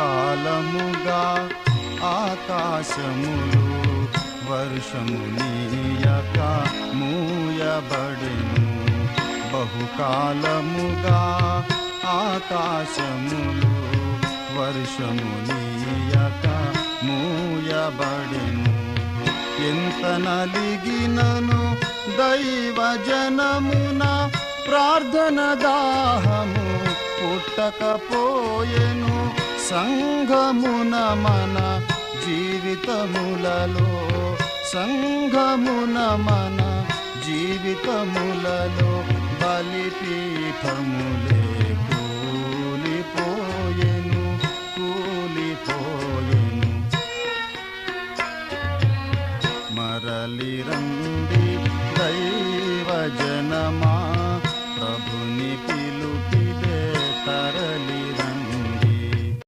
కాలముగా ఆకాశములు వర్షము నీయక మూయబడెను. బహుకాలముగా ఆకాశములు వర్షము నీయక మూయబడెను. ఎంత నలిగినను దైవ జనమున ప్రార్థన దాహము పుట్టకపోయెను. సంఘమున మన జీవితములలో సంఘమున మన జీవితములలో బలిపీఠములే కూలిపోయేను కూలిపోయేను. మరలి రండి దయ